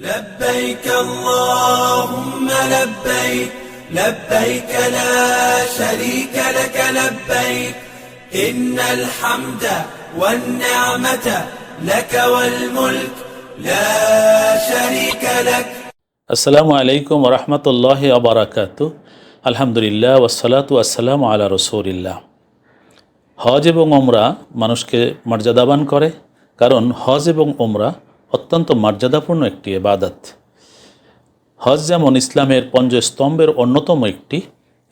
لبيك اللهم لبيك لبيك لا شريك لك لبيك إن الحمد والنعمة لك والملك لا شريك لك আসসালামু আলাইকুম রহমতুল্লাহ আবরাকাত আলহামদুলিল্লাহ ওসালাতু আসসালামু আলা রসুলিল্লাহ হজ এবং ওমরা মানুষকে মর্যাদাবান করে কারণ হজ এবং ওমরা অত্যন্ত মর্যাদাপূর্ণ একটি এবাদত হজ যেমন ইসলামের পঞ্চস্তম্ভের অন্যতম একটি,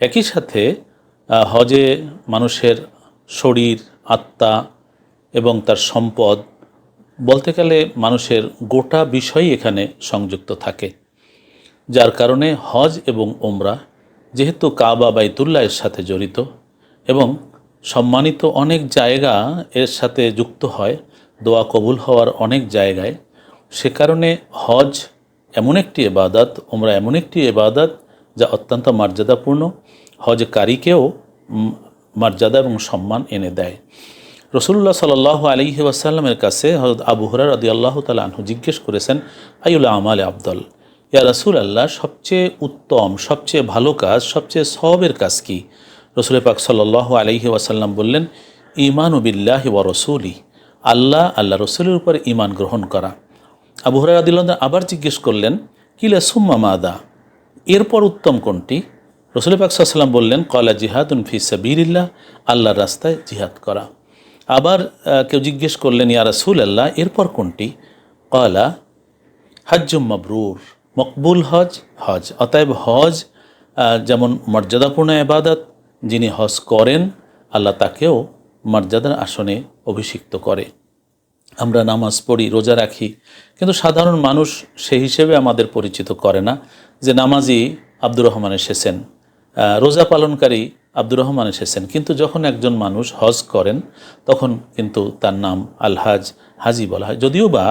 একই সাথে হজে মানুষের শরীর, আত্মা এবং তার সম্পদ বলতে গেলে মানুষের গোটা বিষয়ই এখানে সংযুক্ত থাকে। যার কারণে হজ এবং ওমরা যেহেতু কাবা বাইতুল্লাহের সাথে জড়িত এবং সম্মানিত অনেক জায়গা এর সাথে যুক্ত হয়, দোয়া কবুল হওয়ার অনেক জায়গায় সে কারণে হজ এমন একটি এবাদত ওমরা এমন একটি এবাদত যা অত্যন্ত মর্যাদাপূর্ণ। হজকারীকেও মর্যাদা এবং সম্মান এনে দেয়। রসুল্লাহ সাল আলহি ওয়াসাল্লামের কাছে হজরত আবু হরার আদি আল্লাহ তালা আনহু জিজ্ঞেস করেছেন আইউল্লাহ আমাল আবদল ইয়া রসুল আল্লাহ সবচেয়ে উত্তম, সবচেয়ে ভালো কাজ, সবচেয়ে সবের কাজ কি? রসুল পাক সাল্লাহ আলহি ওয়াসাল্লাম বললেন ইমান উবিল্লাহ ওয়া রসুলি। আল্লাহ আল্লাহ রসুলের উপর ইমান গ্রহণ করা। আবু হরার আদিল্লাহ আবার জিজ্ঞেস করলেন, কিলা সুম্মা মাদা? এরপর উত্তম কোনটি? রসুল পাক সাল্লাম বললেন কলা জিহাদুন ফি সাবিরিল্লাহ আল্লাহর রাস্তায় জিহাদ করা। আবার কেউ জিজ্ঞেস করলেন, ইয়া রাসূল আল্লাহ এরপর কোনটি? কলা হজ্জুম মাবরুর, মকবুল হজ হজ। অতএব হজ যেমন মর্যাদাপূর্ণ এবাদত যিনি হজ করেন, আল্লাহ তাকেও মর্যাদার আসনে অভিষিক্ত করে। আমরা নামাজ পড়ি, রোজা রাখি। কিন্তু সাধারণ মানুষ সেই হিসেবে আমাদের পরিচিত করে না যে নামাজি আব্দুর রহমান এসেছেন রোজা পালনকারী আব্দুর রহমান এসেছেন। কিন্তু যখন একজন মানুষ হজ করেন, তখন কিন্তু তার নাম আলহাজ হাজি বলা হয়। যদিও বা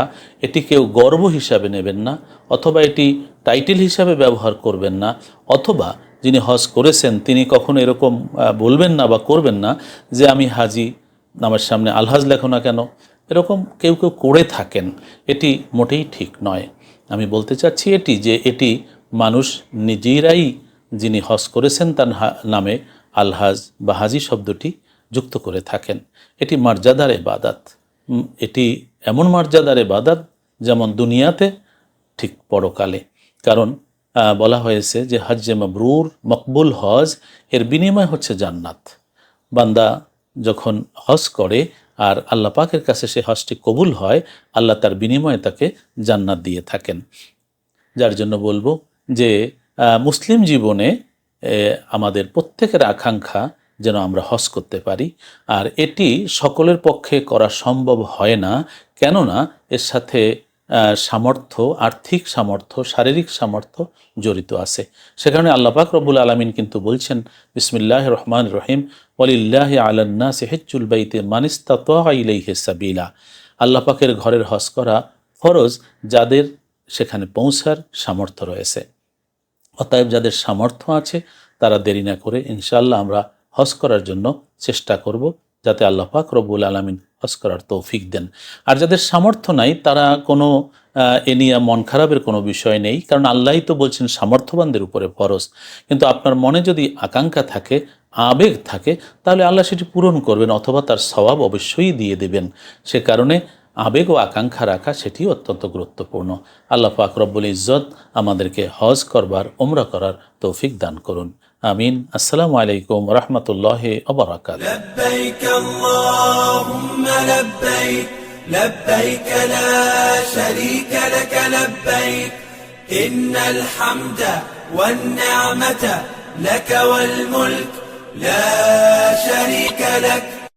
এটি কেউ গর্ব হিসাবে নেবেন না, অথবা এটি টাইটেল হিসাবে ব্যবহার করবেন না, অথবা যিনি হজ করেছেন, তিনি কখনো এরকম বলবেন না বা করবেন না যে আমি হাজি আমার সামনে আলহাজ লেখো না কেন। এরকম কেউ কেউ করে থাকেন, এটি মোটেই ঠিক নয়। আমি বলতে চাচ্ছি এটি যে এটি মানুষ নিজেরাই যিনি হজ করেছেন তার নামে আলহাজ বা হাজি শব্দটি যুক্ত করে থাকেন। এটি মর্যাদার এবাদাত এটি এমন মর্যাদার এবাদাত যেমন দুনিয়াতে ঠিক পরকালে। কারণ বলা হয়েছে যে হজ্জে মবরুর, মকবুল হজ এর বিনিময় হচ্ছে জান্নাত। বান্দা যখন হজ করে আর আল্লাহ পাকের কাছে সে হজটি কবুল হয়, আল্লাহ তার বিনিময়ে তাকে জান্নাত দিয়ে থাকেন। যার জন্য বলব যে মুসলিম জীবনে আমাদের প্রত্যেকের আকাঙ্ক্ষা যেন আমরা হজ করতে পারি। আর এটি সকলের পক্ষে করা সম্ভব হয় না। কেননা, এর সাথে সামর্থ্য, আর্থিক সামর্থ্য, শারীরিক সামর্থ্য জড়িত আছে। সে কারণে আল্লাহ পাক রব্বুল আলমিন কিন্তু বলছেন বিসমিল্লাহ রহমান রহিম ওলিল্লাহ আলান্না সেহেজুল বাইতে মানিস্তাইলাইহে সাবিলা। আল্লাহ পাকের ঘরের হজ করা ফরজ যাদের সেখানে পৌঁছার সামর্থ্য রয়েছে। অতএব যাদের সামর্থ্য আছে তারা দেরি না করে ইনশাল্লাহ আমরা হজ করার জন্য চেষ্টা করব। যাতে আল্লাহ পাক রব্বুল আলমিন হজ করার তৌফিক দেন। আর যাদের সামর্থ্য নাই, তারা কোনো এ নিয়ে মন খারাপের কোনো বিষয় নেই, কারণ আল্লাহই তো বলছেন সামর্থ্যবানদের উপরে ফরজ। কিন্তু আপনার মনে যদি আকাঙ্ক্ষা থাকে, আবেগ থাকে, তাহলে আল্লাহ সেটি পূরণ করবেন অথবা তার স্বভাব অবশ্যই দিয়ে দেবেন। সে কারণে আবেগ ও আকাঙ্ক্ষা রাখা সেটি অত্যন্ত গুরুত্বপূর্ণ। আল্লাহ পাক রব্বুল ইজ্জত আমাদেরকে হজ করবার ওমরা করার তৌফিক দান করুন। আমিন আসসালামু আলাইকুম রহমতুল্লাহ অবরাকাত لبيك اللهم لبيك لبيك لا شريك لك لبيك إن الحمد والنعمة لك والملك لا شريك لك